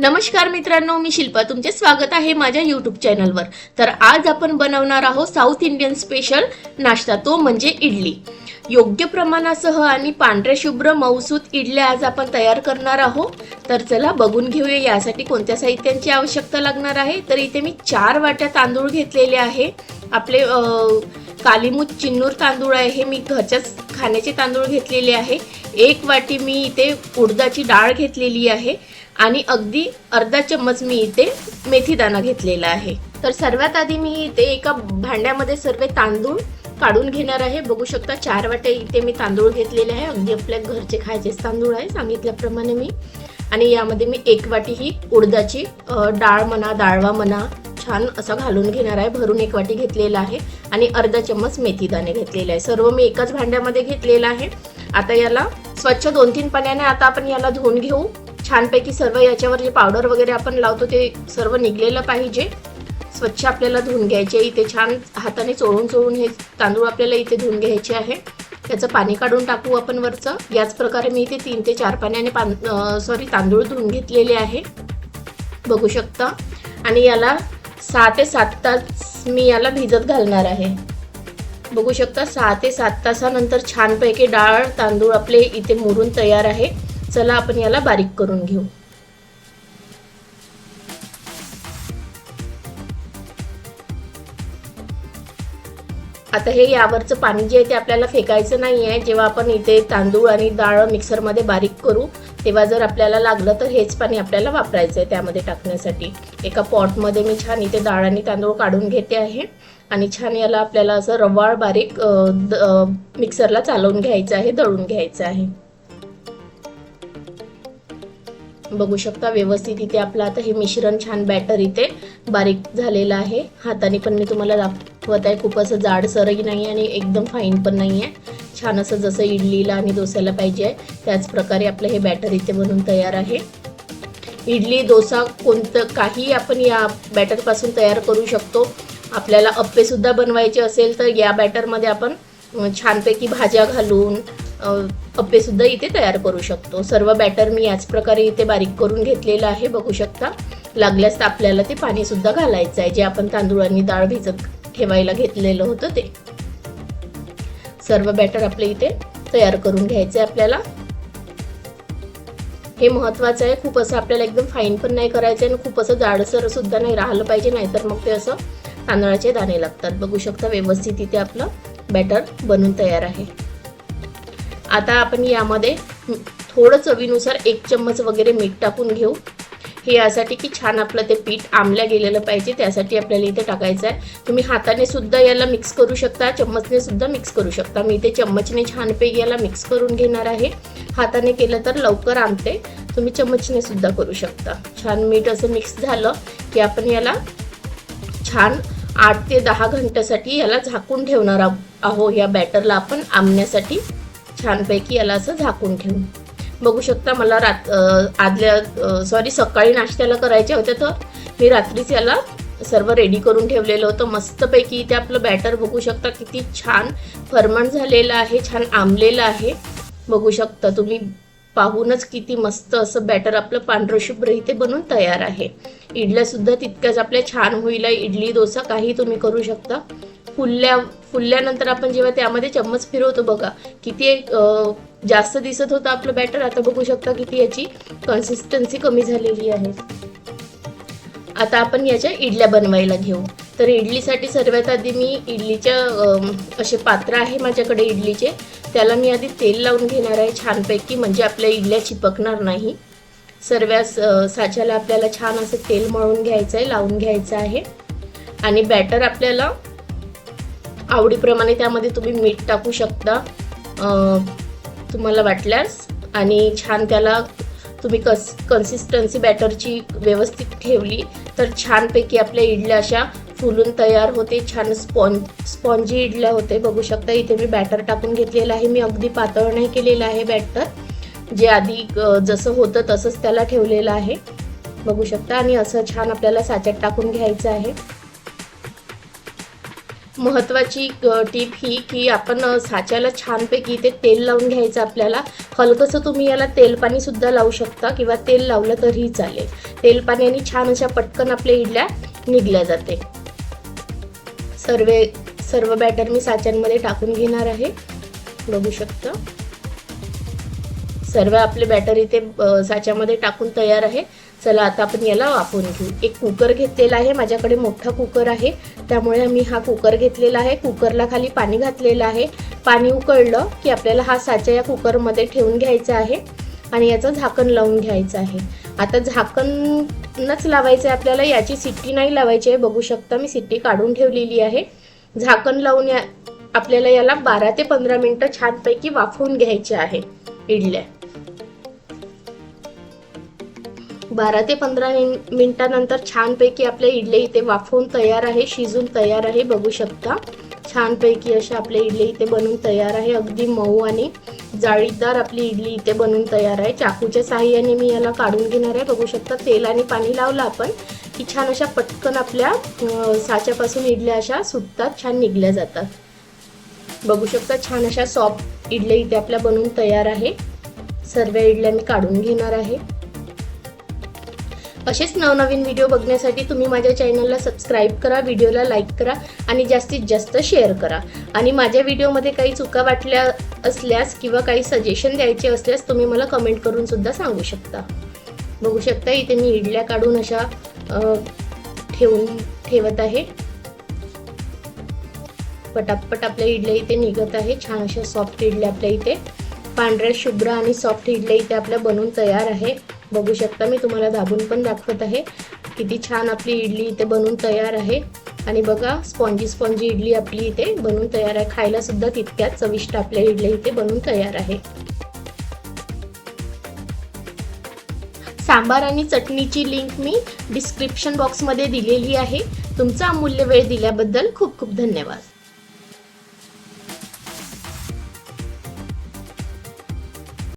नमस्कार मित्रांनो मी शिल्पा. तुमचे स्वागत आहे माझ्या युट्यूब चॅनलवर तर आज आपण बनवणार आहोत साऊथ इंडियन स्पेशल नाश्ता. तो म्हणजे इडली. योग्य प्रमाणासह आणि पांढऱ्या शुभ्र मऊसूत इडल्या आज आपण तयार करणार आहोत. तर चला बघून घेऊया यासाठी कोणत्या साहित्यांची आवश्यकता लागणार आहे. तर इथे मी चार वाट्या तांदूळ घेतलेले आहे. आपले अं, चिन्नूर तांदूळ आहे. हे मी घरच्याच खाण्याचे तांदूळ घेतलेले आहे. एक वाटी मी इथे उडदाची डाळ घेतलेली आहे आणि अगदी अर्धा चम्मच मी इथे मेथीदाणा घेतलेला आहे. तर सर्वात आधी मी इथे एका भांड्यामध्ये सर्व तांदूळ काढून घेणार आहे. बघू शकता चार वाटे इथे मी तांदूळ घेतलेले आहे. अगदी आपल्या घरचे खायचेच तांदूळ आहे सांगितल्याप्रमाणे मी. आणि यामध्ये मी एक वाटी ही उडदाची डाळ म्हणा डाळवा म्हणा छान असा घालून घेणार आहे. भरून एक वाटी घेतलेला आहे आणि अर्धा चम्मच मेथीदाणे घेतलेले आहे. सर्व मी एकाच भांड्यामध्ये घेतलेलं आहे. आता याला स्वच्छ दोन तीन पाण्याने आता आपण याला धुवून घेऊ. छानपैकी सर्व याच्यावर जे पावडर वगैरे आपण लावतो ते सर्व निघलेलं पाहिजे. स्वच्छ आपल्याला धुवून घ्यायचे. इथे छान हाताने चोळून चोळून हे तांदूळ आपल्याला इथे धुवून घ्यायचे आहे. त्याचं पाणी काढून टाकू आपण वरचं. याच प्रकारे मी इथे तीन ते चार पाण्याने पान सॉरी तांदूळ धुवून घेतलेले आहे. बघू शकता. आणि याला सहा ते सात तास मी याला भिजत घालणार आहे. बघू शकता सहा ते सात तासानंतर छानपैकी डाळ तांदूळ आपले इथे मुरून तयार आहे. चला आपण याला बारीक करून घेऊ. आता हे यावरचं पाणी जे आहे ते आपल्याला फेकायचं नाही आहे. जेव्हा आपण इथे तांदूळ आणि डाळ मिक्सरमध्ये बारीक करू तेव्हा जर आपल्याला लागलं तर हेच पाणी आपल्याला वापरायचं आहे त्यामध्ये टाकण्यासाठी. एका पॉटमध्ये मी छान इथे डाळ आणि तांदूळ काढून घेते आहे. आणि छान याला आपल्याला असं रवाळ बारीक द- मिक्सरला चालवून घ्यायचं आहे दळून घ्यायचं आहे. बघू शकता व्यवस्थित इथे आपलं आता हे मिश्रण छान बॅटर इथे बारीक झालेलं आहे. हाताने पण मी तुम्हाला दाखवत आहे खूप असं जाड सरही नाही आणि एकदम फाईन पण नाही आहे. छान असं जसं इडलीला आणि डोस्याला पाहिजे आहे त्याच प्रकारे आपलं हे बॅटर इथे बनून तयार आहे. इडली डोसा कोणतं काही आपण या बॅटरपासून तयार करू शकतो. आपल्याला अप्पेसुद्धा बनवायचे असेल तर या बॅटरमध्ये आपण छानपैकी भाज्या घालून अप्पेसुद्धा इथे तयार करू शकतो. सर्व बॅटर मी याच प्रकारे इथे बारीक करून घेतलेलं आहे बघू शकता. लागल्यास आपल्याला ते पाणीसुद्धा घालायचं आहे. जे आपण तांदूळ आणि डाळ भिजत ठेवायला घेतलेलं होतं ते. सर्व बॅटर आपले इथे तयार करून घ्यायचं आहे आपल्याला. हे महत्वाचं आहे. खूप असं आपल्याला एकदम फाईन पण नाही करायचं आहे आणि खूप असं जाडसर सुद्धा नाही राहिलं पाहिजे नाहीतर मग ते असं तांदळाचे दाणे लागतात. बघू शकता व्यवस्थित इथे आपलं बॅटर बनून तयार आहे. आता आपण यामध्ये थोडं चवीनुसार एक चम्मच वगैरे मीठ टाकून घेऊ. हे यासाठी की छान आपलं ते पीठ आमल्या गेलेलं पाहिजे त्यासाठी आपल्याला इथे टाकायचं आहे. तुम्ही हाताने सुद्धा याला मिक्स करू शकता चम्मचने सुद्धा मिक्स करू शकता. मी इथे चम्मचने छानपैकी याला मिक्स करून घेणार आहे. हाताने केलं तर लवकर आमते तुम्ही चम्मचने सुद्धा करू शकता. छान मीठ असं मिक्स झालं की आपण याला छान आठ ते दहा घंट्यासाठी याला झाकून ठेवणार आहो- आहो. या बॅटरला आपण आंबण्यासाठी छानपैकी याला असं झाकून ठेवू. बघू शकता मला रात आदल्या सॉरी सकाळी नाश्त्याला करायचे होते तर मी रात्रीच याला सर्व रेडी करून ठेवलेलं होतं. मस्तपैकी इथे आपलं बॅटर बघू शकता किती छान फर्मंट झालेलं आहे छान आंबलेलं आहे. बघू शकता तुम्ही पाहूनच किती मस्त असं बॅटर आपलं पांढरशुभ्र इथे बनून तयार आहे. इडल्यासुद्धा तितक्याच आपल्या छान होईल. इडली डोसा काही तुम्ही करू शकता. फुलल्या फुलल्यानंतर आपण जेव्हा त्यामध्ये चम्मच फिरवतो बघा किती जास्त दिसत होतं आपलं बॅटर आता बघू शकता किती याची कन्सिस्टन्सी कमी झालेली आहे. आता आपण याच्या इडल्या बनवायला घेऊ. तर इडलीसाठी सर्वात आधी मी इडलीच्या असे पात्र आहे माझ्याकडे इडलीचे. त्याला मी आधी तेल लावून घेणार आहे छानपैकी म्हणजे आपल्या इडल्या चिपकणार नाही. सर्व साच्याला आपल्याला छान असं तेल मळून घ्यायचं आहे लावून घ्यायचं आहे. आणि बॅटर आपल्याला आवडीप्रमाणे त्यामध्ये तुम्ही मीठ टाकू शकता. तुम्हाला वाटल्यास आणि छान त्याला तुम्ही कस कन्सिस्टन्सी बॅटरची व्यवस्थित ठेवली तर छानपैकी आपल्या इडल्या अशा फुलून तयार होते. छान स्पॉन्ज स्पॉन्जी इडल्या होते. बघू शकता इथे मी बॅटर टाकून घेतलेलं आहे. मी अगदी पातळ नाही केलेलं आहे बॅटर जे आधी जसं होतं तसंच त्याला ठेवलेलं आहे. बघू शकता. आणि असं छान आपल्याला साच्यात टाकून घ्यायचं आहे. महत्त्वाची टीप ही की आपण साच्याला छानपैकी इथे तेल लावून घ्यायचं आपल्याला. हलकंसं तुम्ही याला तेलपाणीसुद्धा सुद्धा लावू शकता किंवा तेल लावलं तरीही चालेल. तेलपाण्याने छान अशा पटकन आपल्या इडल्या निघल्या जाते. सर्व सर्व बॅटर मी साच्यांमध्ये टाकून घेणार आहे. बघू शकता. सर्व आपले बॅटर इथे साच्यामध्ये टाकून तयार आहे. चला आता आपण याला वापरून घेऊ. एक कुकर घेतलेला आहे. माझ्याकडे मोठा कुकर आहे. त्यामुळे मी हा कुकर घेतलेला आहे. कुकरला खाली पाणी घातलेलं आहे. पाणी उकळलं की आपल्याला हा साचा या कुकरमध्ये ठेवून घ्यायचा आहे आणि याचं झाकण लावून घ्यायचं आहे. आता झाकणच लावायचं आहे आपल्याला. याची सिट्टी नाही लावायची आहे. बघू शकता मी सिट्टी काढून ठेवलेली आहे. झाकण लावून या आपल्याला याला बारा ते पंधरा मिनटं छानपैकी वाफवून घ्यायचे आहे. इडल्या. बारा ते पंधरा मिन- मिनिटानंतर छानपैकी आपल्या इडले इथे वाफवून तयार आहे शिजून तयार आहे बघू शकता. छानपैकी अशा आपल्या इडली इथे बनवून तयार आहे. अगदी मऊ आणि जाळीदार आपली इडली इथे बनवून तयार आहे. चाकूच्या साह्याने मी याला काढून घेणार आहे. बघू शकता तेल आणि पाणी लावलं आपण की छान अशा पटकन आपल्या साच्यापासून इडल्या अशा सुटतात छान निघल्या जातात. बघू शकता छान अशा सॉफ्ट इडल्या इथे आपल्या बनवून तयार आहे. सर्व इडल्या मी काढून घेणार आहे. असेच नवनवीन व्हिडिओ बघण्यासाठी तुम्ही माझ्या चॅनलला सबस्क्राईब करा व्हिडिओला लाईक करा आणि जास्तीत जास्त शेअर करा. आणि माझ्या व्हिडिओमध्ये काही चुका वाटल्या असल्यास किंवा काही सजेशन द्यायचे असल्यास तुम्ही मला कमेंट करून सुद्धा सांगू शकता. बघू शकता इथे मी इडल्या काढून अशा ठेवून ठेवत आहे. पटापट आपल्या इडल्या इथे निघत आहे. छान अशा सॉफ्ट इडल्या आपल्या इथे. पांढऱ्या शुभ्र आणि सॉफ्ट इडल्या इथे आपल्या बनवून तयार आहे. बघू शकता. मी तुम्हाला दाबून पण दाखवत आहे. किती छान आपली इडली इथे बनवून तयार आहे. आणि बघा स्पॉन्जी स्पॉन्जी इडली आपली इथे बनवून तयार आहे. खायला सुद्धा तितक्याच चविष्ट आपल्या इडल्या इथे बनवून तयार आहे. सांबार आणि चटणीची लिंक मी डिस्क्रिप्शन बॉक्समध्ये दिलेली आहे. तुमचा अमूल्य वेळ दिल्याबद्दल खूप खूप धन्यवाद.